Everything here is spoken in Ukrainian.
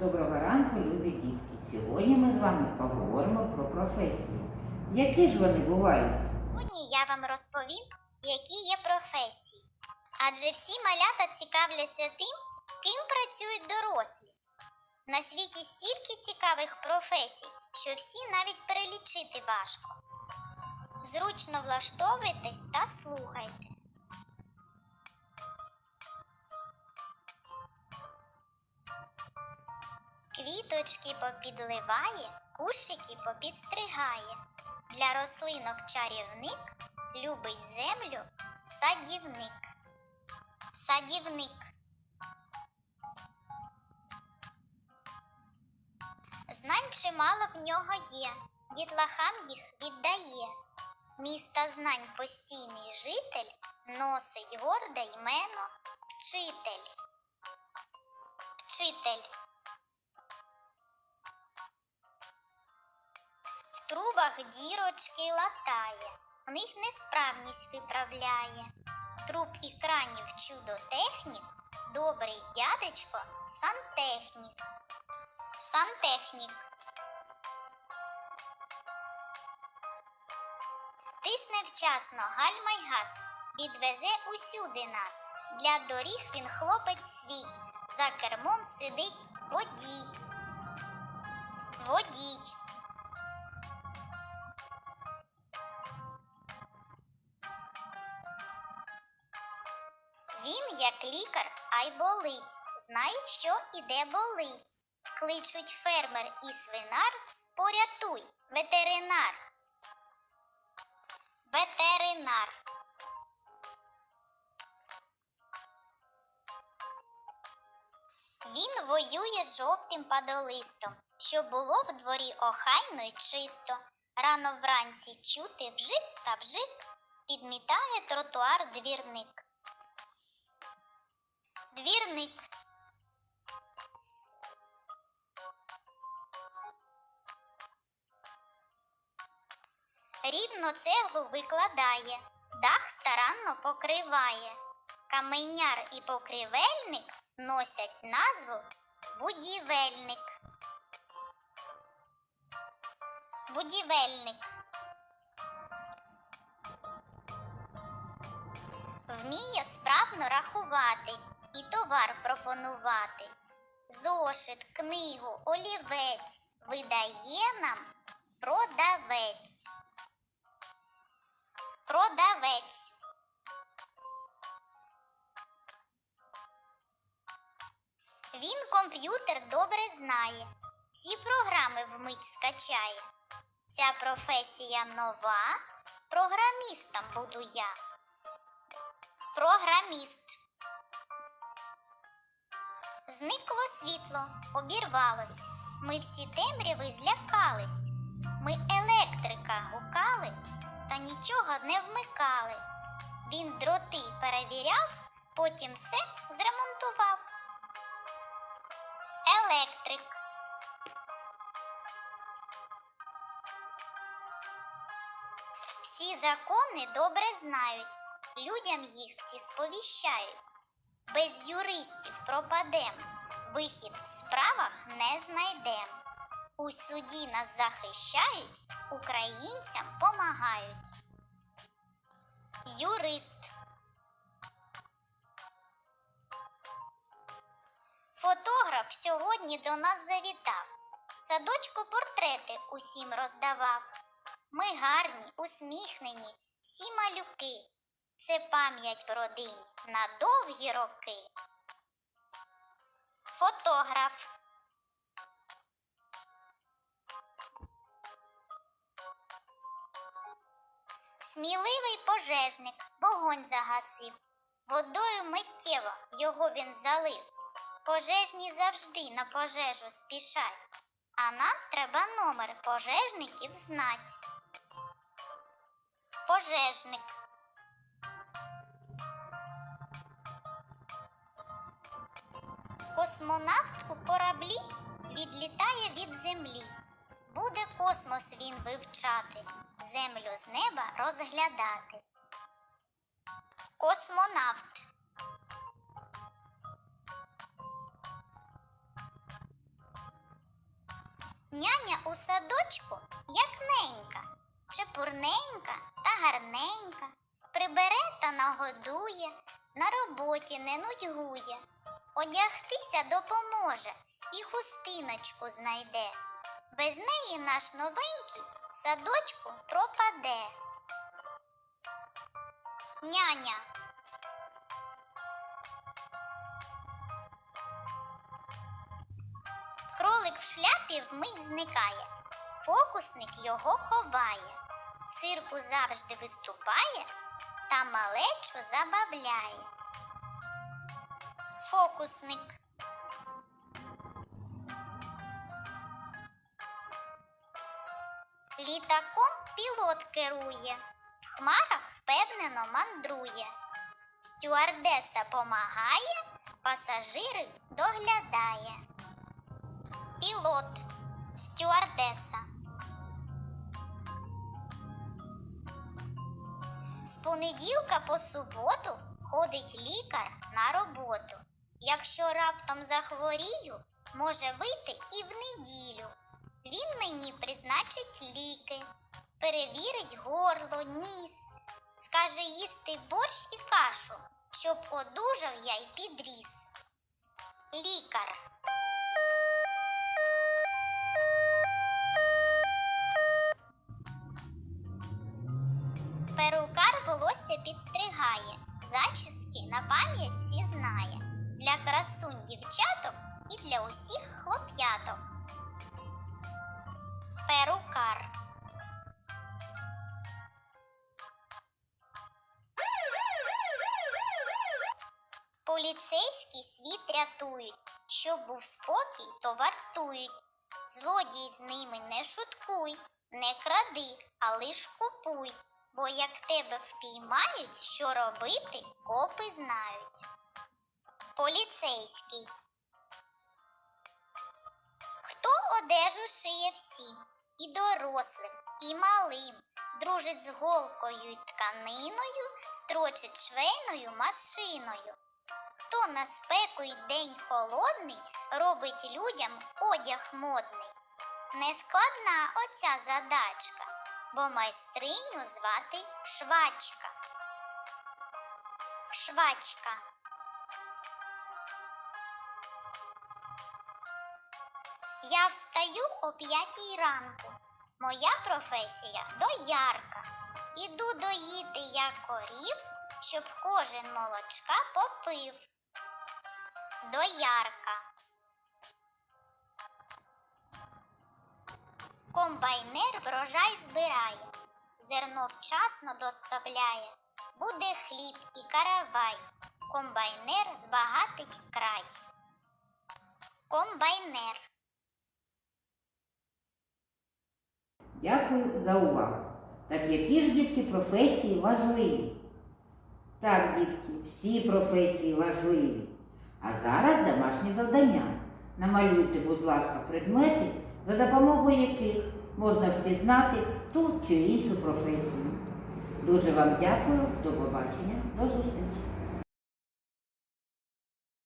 Доброго ранку, любі дітки. Сьогодні ми з вами поговоримо про професії. Які ж вони бувають? Сьогодні я вам розповім, які є професії. Адже всі малята цікавляться тим, ким працюють дорослі. На світі стільки цікавих професій, що всі навіть перелічити важко. Зручно влаштовуйтесь та слухайте. Квіточки попідливає, кушики попідстригає. Для рослинок чарівник любить землю садівник. Садівник. Знань чимало в нього є, дітлахам їх віддає. Міста знань постійний житель носить горде ймено вчитель. Вчитель. Трубах дірочки латає, в них несправність виправляє. Труб і кранів чудо-технік, добрий дядечко сантехнік. Сантехнік. Тисне вчасно гальма й газ, відвезе усюди нас. Для доріг він хлопець свій, за кермом сидить водій. Водій. Він, як лікар, ай болить, знає, що і де болить. Кличуть фермер і свинар, порятуй, ветеринар. Ветеринар. Він воює з жовтим падолистом, щоб було в дворі охайно й чисто. Рано вранці чути вжик та вжик, підмітає тротуар двірник. Двірник. Рівно цеглу викладає, дах старанно покриває. Каменяр і покривельник носять назву будівельник. Будівельник. Вміє справно рахувати і товар пропонувати. Зошит, книгу, олівець видає нам продавець. Продавець. Він комп'ютер добре знає, всі програми вмить скачає. Ця професія нова, програмістом буду я. Програміст. Зникло світло, обірвалось. Ми всі темряви злякались. Ми електрика гукали, та нічого не вмикали. Він дроти перевіряв, потім все зремонтував. Електрик. Всі закони добре знають, людям їх всі сповіщають. Без юристів пропадем, вихід в справах не знайдем. У суді нас захищають, українцям помагають. Юрист. Фотограф сьогодні до нас завітав. Садочку портрети усім роздавав. Ми гарні, усміхнені, всі малюки. Це пам'ять в родині на довгі роки. Фотограф. Сміливий пожежник вогонь загасив. Водою миттєво його він залив. Пожежні завжди на пожежу спішать, а нам треба номер пожежників знать. Пожежник. Космонавт у кораблі відлітає від землі. Буде космос він вивчати, землю з неба розглядати. Космонавт. Няня у садочку як ненька, чепурненька та гарненька, прибере та нагодує, на роботі не нудьгує, одягтися допоможе і хустиночку знайде. Без неї наш новенький садочку пропаде. Няня. Кролик в шляпі вмить зникає, фокусник його ховає, цирку завжди виступає та малечу забавляє. Фокусник. Літаком пілот керує, в хмарах впевнено мандрує. Стюардеса помагає, пасажирів доглядає. Пілот, стюардеса. З понеділка по суботу ходить лікар на роботу. Якщо раптом захворію, може вийти і в неділю. Він мені призначить ліки, перевірить горло, ніс, скаже їсти борщ і кашу, щоб одужав я й підріс. Лікар. Перукар волосся підстригає, зачіски на пам'ять всі знає. Для красунь дівчаток і для усіх хлоп'яток. Перукар. Поліцейські світ рятують, щоб був спокій, то вартують. Злодій з ними не шуткуй, не кради, а лиш купуй. Бо як тебе впіймають, що робити, копи знають. Поліцейський. Хто одежу шиє всім, і дорослим, і малим, дружить з голкою й тканиною, строчить швейною машиною. Хто на спеку й день холодний робить людям одяг модний? Нескладна оця задачка, бо майстриню звати швачка. Швачка. Я встаю о п'ятій ранку. Моя професія доярка. Іду доїти я корів, щоб кожен молочка попив. Доярка. Комбайнер врожай збирає, зерно вчасно доставляє. Буде хліб і каравай. Комбайнер збагатить край. Комбайнер. Дякую за увагу. Так які ж дітки професії важливі? Так, дітки, всі професії важливі. А зараз домашнє завдання. Намалюйте, будь ласка, предмети, за допомогою яких можна впізнати ту чи іншу професію. Дуже вам дякую, до побачення, до зустрічі.